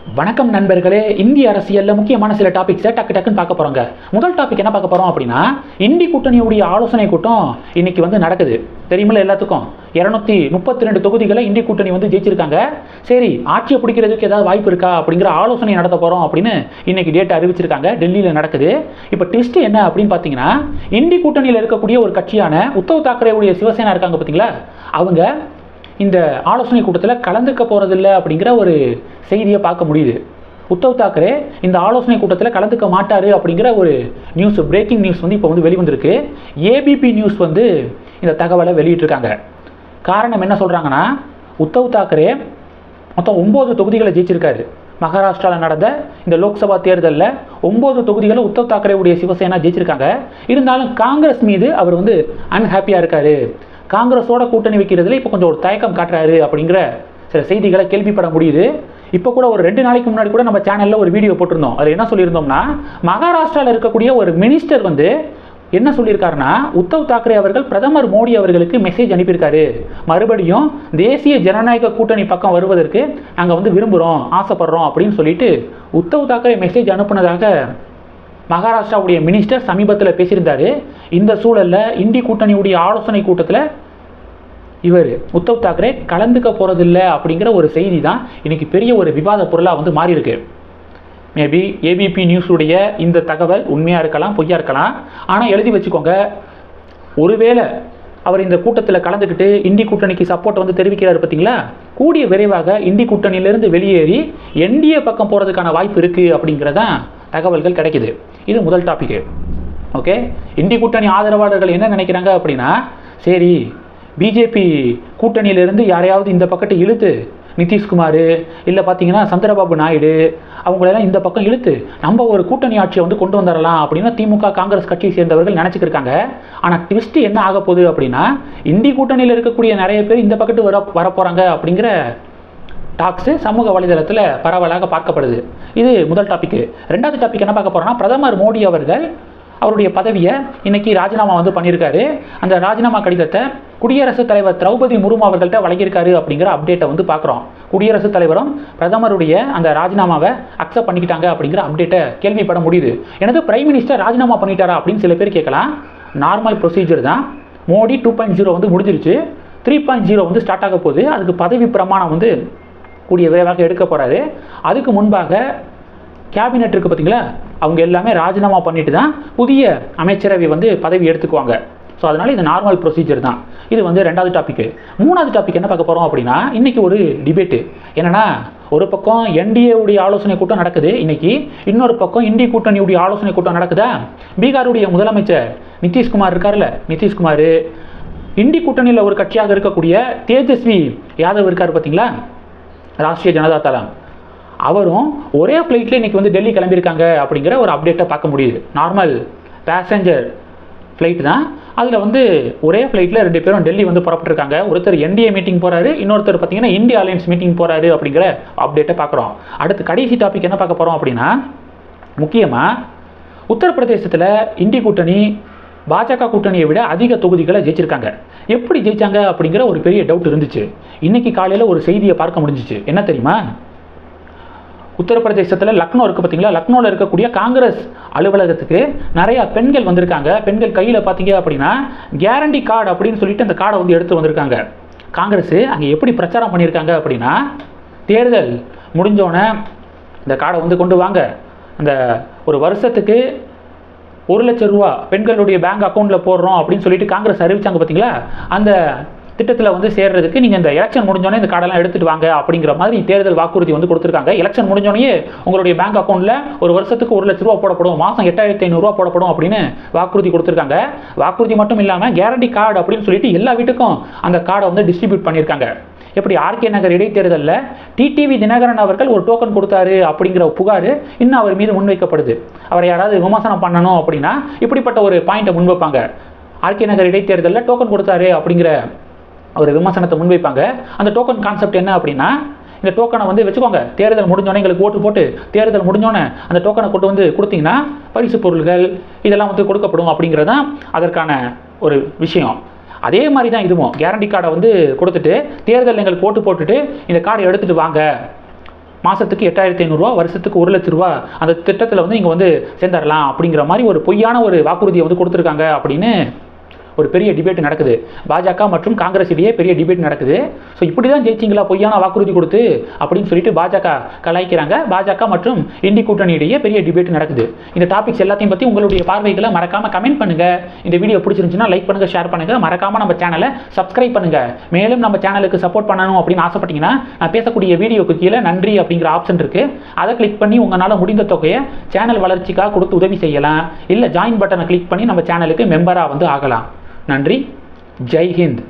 வணக்கம் நண்பர்களே இந்திய அரசியலில் முக்கியமான சில டாபிக்ஸை டக்கு டக்குன்னு பார்க்க போகிறோங்க முதல் டாபிக் என்ன பார்க்க போகிறோம் அப்படின்னா இந்தி கூட்டணியுடைய ஆலோசனை கூட்டம் இன்னைக்கு வந்து நடக்குது. தெரியுமில்ல எல்லாத்துக்கும்? இரநூத்தி முப்பத்தி ரெண்டு தொகுதிகளை இந்திய கூட்டணி வந்து ஜெயிச்சிருக்காங்க. சரி ஆட்சியை பிடிக்கிறதுக்கு ஏதாவது வாய்ப்பு இருக்கா அப்படிங்கிற ஆலோசனை நடத்த போகிறோம் அப்படின்னு இன்னைக்கு டேட் அறிவிச்சிருக்காங்க. டெல்லியில் நடக்குது. இப்போ டெஸ்ட் என்ன அப்படின்னு பார்த்தீங்கன்னா இந்தி கூட்டணியில் இருக்கக்கூடிய ஒரு கட்சியான உத்தவ் தாக்கரேவுடைய சிவசேனா இருக்காங்க பார்த்தீங்களா? அவங்க இந்த ஆலோசனை கூட்டத்தில் கலந்துக்க போகிறதில்ல அப்படிங்கிற ஒரு செய்தியை பார்க்க முடியுது. உத்தவ் தாக்கரே இந்த ஆலோசனை கூட்டத்தில் கலந்துக்க மாட்டார் அப்படிங்கிற ஒரு நியூஸ் பிரேக்கிங் நியூஸ் வந்து இப்போ வந்து வெளிவந்திருக்கு. ஏபிபி நியூஸ் வந்து இந்த தகவலை வெளியிட்டிருக்காங்க. காரணம் என்ன சொல்கிறாங்கன்னா உத்தவ் தாக்கரே மொத்தம் ஒம்பது தொகுதிகளை ஜெயிச்சிருக்காரு. மகாராஷ்டிராவில் நடந்த இந்த லோக்சபா தேர்தலில் ஒம்பது தொகுதிகளை உத்தவ் தாக்கரேவுடைய சிவசேனா ஜெயிச்சிருக்காங்க. இருந்தாலும் காங்கிரஸ் மீது அவர் வந்து அன்ஹாப்பியாக இருக்காரு. காங்கிரஸோட கூட்டணி வைக்கிறதுல இப்போ கொஞ்சம் ஒரு தயக்கம் காட்டுறாரு அப்படிங்கிற சில செய்திகளை கேள்விப்பட முடியுது. இப்போ கூட ஒரு ரெண்டு நாளைக்கு முன்னாடி கூட நம்ம சேனலில் ஒரு வீடியோ போட்டிருந்தோம். அதில் என்ன சொல்லியிருந்தோம்னா மகாராஷ்டிராவில் இருக்கக்கூடிய ஒரு மினிஸ்டர் வந்து என்ன சொல்லியிருக்காருன்னா உத்தவ் தாக்கரே அவர்கள் பிரதமர் மோடி அவர்களுக்கு மெசேஜ் அனுப்பியிருக்காரு. மறுபடியும் தேசிய ஜனநாயக கூட்டணி பக்கம் வருவதற்கு நாங்கள் வந்து விரும்புகிறோம் ஆசைப்படுறோம் அப்படின்னு சொல்லிட்டு உத்தவ் தாக்கரே மெசேஜ் அனுப்புனதாக மகாராஷ்டிராவுடைய மினிஸ்டர் சமீபத்தில் பேசியிருந்தாரு. இந்த சூழலில் இந்தி கூட்டணியுடைய ஆலோசனை கூட்டத்தில் இவர் உத்தவ் தாக்கரே கலந்துக்க போகிறதில்ல அப்படிங்கிற ஒரு செய்தி தான் இன்றைக்கி பெரிய ஒரு விவாத பொருளாக வந்து மாறியிருக்கு. மேபி ஏபிபி நியூஸுடைய இந்த தகவல் உண்மையாக இருக்கலாம் பொய்யா இருக்கலாம். ஆனால் எழுதி வச்சுக்கோங்க ஒருவேளை அவர் இந்த கூட்டத்தில் கலந்துக்கிட்டு இந்தி கூட்டணிக்கு சப்போர்ட் வந்து தெரிவிக்கிறார் பார்த்தீங்களா கூடிய விரைவாக இந்தி கூட்டணியிலிருந்து வெளியேறி என்டிஏ பக்கம் போகிறதுக்கான வாய்ப்பு இருக்குது அப்படிங்கிறதான் தகவல்கள் கிடைக்கிது. இது முதல் டாபிக் ஓகே இந்தி கூட்டணி ஆதரவாளர்கள் என்ன நினைக்கிறாங்க அப்படின்னா சரி பிஜேபி கூட்டணியிலிருந்து யாரையாவது இந்த பக்கத்தை இழுத்து நிதிஷ்குமார் இல்லை பார்த்தீங்கன்னா சந்திரபாபு நாயுடு அவங்களெல்லாம் இந்த பக்கம் இழுத்து நம்ம ஒரு கூட்டணி ஆட்சியை வந்து கொண்டு வந்துடலாம் அப்படின்னு திமுக காங்கிரஸ் கட்சியை சேர்ந்தவர்கள் நினச்சிக்கிருக்காங்க. ஆனால் ட்விஸ்ட் என்ன ஆக போகுது அப்படின்னா இந்தி கூட்டணியில் இருக்கக்கூடிய நிறைய பேர் இந்த பக்கத்து வர வரப்போகிறாங்க அப்படிங்கிற டாக்ஸு சமூக வலைதளத்தில் பரவலாக பார்க்கப்படுது. இது முதல் டாப்பிக்கு ரெண்டாவது டாபிக் என்ன பார்க்க போகிறோம்னா பிரதமர் மோடி அவர்கள் அவருடைய பதவியை இன்னைக்கு ராஜினாமா வந்து பண்ணியிருக்காரு. அந்த ராஜினாமா கடிதத்தை குடியரசுத் தலைவர் திரௌபதி முர்மு அவர்கள்ட்ட வழங்கியிருக்காரு அப்படிங்கிற அப்டேட்டை வந்து பார்க்குறோம். குடியரசுத் தலைவரும் பிரதமருடைய அந்த ராஜினாமாவை அக்செப்ட் பண்ணிக்கிட்டாங்க அப்படிங்கிற அப்டேட்டை கேள்விப்பட முடியுது. எனது பிரைம் மினிஸ்டர் ராஜினாமா பண்ணிட்டாரா அப்படின்னு சில பேர் கேட்கலாம். நார்மல் ப்ரொசீஜர் தான். மோடி டூ பாயிண்ட் ஜீரோ வந்து முடிஞ்சிருச்சு. த்ரீ பாயிண்ட் ஜீரோ வந்து ஸ்டார்ட் ஆக போகுது. அதுக்கு பதவி பிரமாணம் வந்து கூடிய விரைவாக எடுக்க போகிறாரு அதுக்கு முன்பாக கேபினெட் இருக்குது பார்த்தீங்களா அவங்க எல்லாமே ராஜினாமா பண்ணிட்டு தான் புதிய அமைச்சரவை வந்து பதவி எடுத்துக்குவாங்க. ஸோ அதனால் இது நார்மல் ப்ரொசீஜர் தான். இது வந்து ரெண்டாவது டாப்பிக்கு மூணாவது டாபிக் என்ன பார்க்க போகிறோம் அப்படின்னா இன்றைக்கி ஒரு டிபேட்டு என்னென்னா ஒரு பக்கம் என்டிஏவுடைய ஆலோசனை கூட்டம் நடக்குது இன்னைக்கு இன்னொரு பக்கம் இந்திய கூட்டணியுடைய ஆலோசனை கூட்டம் நடக்குதா? பீகாருடைய முதலமைச்சர் நிதிஷ்குமார் இருக்கார்ல நிதிஷ்குமார். இந்தி கூட்டணியில் ஒரு கட்சியாக இருக்கக்கூடிய தேஜஸ்வி யாதவ் இருக்கார் பார்த்தீங்களா ராஷ்ட்ரிய ஜனதா தளம். அவரும் ஒரே ஃப்ளைட்டில் இன்றைக்கி வந்து டெல்லி கிளம்பியிருக்காங்க அப்படிங்கிற ஒரு அப்டேட்டை பார்க்க முடியுது. நார்மல் பேசஞ்சர் ஃப்ளைட் தான். அதில் வந்து ஒரே ஃப்ளைட்டில் ரெண்டு பேரும் டெல்லி வந்து புறப்பட்டிருக்காங்க. ஒருத்தர் என்டிஏ மீட்டிங் போகிறாரு இன்னொருத்தர் பார்த்தீங்கன்னா இந்தியா அலையன்ஸ் மீட்டிங் போகிறாரு அப்படிங்கிற அப்டேட்டை பார்க்குறோம். அடுத்து கடைசி டாபிக் என்ன பார்க்க போகிறோம் அப்படின்னா முக்கியமாக உத்தரப்பிரதேசத்தில் இந்தி கூட்டணி பாஜக கூட்டணியை விட அதிக தொகுதிகளை ஜெயிச்சிருக்காங்க. எப்படி ஜெயிச்சாங்க அப்படிங்கிற ஒரு பெரிய டவுட் இருந்துச்சு. இன்னைக்கு காலையில் ஒரு செய்தியை பார்க்க முடிஞ்சிச்சு. என்ன தெரியுமா? உத்தரப்பிரதேசத்தில் லக்னோ இருக்குது பார்த்தீங்களா லக்னோவில் இருக்கக்கூடிய காங்கிரஸ் அலுவலகத்துக்கு நிறையா பெண்கள் வந்திருக்காங்க. பெண்கள் கையில் பார்த்தீங்க அப்படின்னா கேரண்டி கார்டு அப்படின்னு சொல்லிட்டு அந்த கார்டை வந்து எடுத்து வந்திருக்காங்க. காங்கிரஸ் அங்கே எப்படி பிரச்சாரம் பண்ணியிருக்காங்க அப்படின்னா தேர்தல் முடிஞ்சோடனே இந்த கார்டை வந்து கொண்டு வாங்க. அந்த ஒரு வருஷத்துக்கு ஒரு லட்சம் ரூபா பெண்களுடைய பேங்க் அக்கௌண்ட்டில் போடுறோம் அப்படின்னு சொல்லிட்டு காங்கிரஸ் அறிவிச்சாங்க பார்த்தீங்களா அந்த திட்டத்தில் வந்து சேர்றதுக்கு நீங்கள் இந்த எலெக்ஷன் முடிஞ்சோடனே இந்த கார்டெல்லாம் எடுத்துட்டு வாங்க அப்படிங்கிற மாதிரி தேர்தல் வாக்குறுதி வந்து கொடுத்துருக்காங்க. எலெக்ஷன் முடிஞ்சோடனே உங்களுடைய பேங்க் அக்கௌண்ட்டில் ஒரு வருஷத்துக்கு ஒரு லட்ச ரூபா போடப்படும். மாதம் எட்டாயிரத்தி ஐநூறுரூவா போடப்படும் அப்படின்னு வாக்குறுதி கொடுத்துருக்காங்க. வாக்குறுதி மட்டும் இல்லாமல் கேரண்டி கார்டு அப்படின்னு சொல்லிட்டு எல்லா வீட்டுக்கும் அந்த கார்டை வந்து டிஸ்ட்ரிபியூட் பண்ணியிருக்காங்க எப்படி ஆர்கே நகர் இடைத்தேர்தலில் டிடிவி தினகரன் அவர்கள் ஒரு டோக்கன் கொடுத்தாரு அப்படிங்கிற புகார் இன்னும் அவர் மீது முன்வைக்கப்படுது. அவரை யாராவது விமர்சனம் பண்ணணும் அப்படின்னா இப்படிப்பட்ட ஒரு பாயிண்ட்டை முன்வைப்பாங்க. ஆர்கே நகர் இடைத்தேர்தலில் டோக்கன் கொடுத்தாரு அப்படிங்கிற ஒரு விமர்சனத்தை முன்வைப்பாங்க. அந்த டோக்கன் கான்செப்ட் என்ன அப்படின்னா இந்த டோக்கனை வந்து வச்சுக்கோங்க தேர்தல் முடிஞ்சோடனே எங்களுக்கு ஓட்டு போட்டு தேர்தல் முடிஞ்சோடனே அந்த டோக்கனை கொண்டு வந்து கொடுத்தீங்கன்னா பரிசு பொருள்கள் இதெல்லாம் வந்து கொடுக்கப்படும் அப்படிங்கிறது தான் அதற்கான ஒரு விஷயம். அதே மாதிரி தான் இதுவும். கேரண்டி கார்டை வந்து கொடுத்துட்டு தேர்தல் நீங்கள் போட்டு போட்டுட்டு இந்த கார்டை எடுத்துகிட்டு வாங்க. மாதத்துக்கு எட்டாயிரத்தி ஐநூறுரூவா வருஷத்துக்கு ஒரு லட்ச ரூபா அந்த திட்டத்தில் வந்து நீங்கள் வந்து சேர்ந்துடலாம் அப்படிங்கிற மாதிரி ஒரு பொய்யான ஒரு வாக்குறுதியை வந்து கொடுத்துருக்காங்க அப்படின்னு ஒரு பெரிய டிபேட் நடக்குது. பாஜக மற்றும் காங்கிரஸ் இடையே பெரிய டிபேட் நடக்குது. ஸோ இப்படி தான் ஜெயிச்சிங்களா? பொய்யான வாக்குறுதி கொடுத்து அப்படின்னு சொல்லிட்டு பாஜக கலாய்க்கிறாங்க. பாஜக மற்றும் இந்தி கூட்டணி இடையே பெரிய டிபேட் நடக்குது. இந்த டாபிக்ஸ் எல்லாத்தையும் பற்றி உங்களுடைய பார்வைகளை மறக்காம கமெண்ட் பண்ணுங்க. இந்த வீடியோ பிடிச்சிருந்துச்சுன்னா லைக் பண்ணுங்க ஷேர் பண்ணுங்க. மறக்காம நம்ம சேனலை சப்ஸ்கிரைப் பண்ணுங்க. மேலும் நம்ம சேனலுக்கு சப்போர்ட் பண்ணணும் அப்படின்னு ஆசைப்பட்டீங்கன்னா நான் பேசக்கூடிய வீடியோக்கு கீழே நன்றி அப்படிங்கிற ஆப்ஷன் இருக்கு. அதை கிளிக் பண்ணி உங்களால் முடிந்த தொகையை சேனல் வளர்ச்சிக்காக கொடுத்து உதவி செய்யலாம். இல்லை ஜாயின் பட்டனை கிளிக் பண்ணி நம்ம சேனலுக்கு மெம்பராக வந்து ஆகலாம். நன்றி. ஜெய் ஹிந்த்.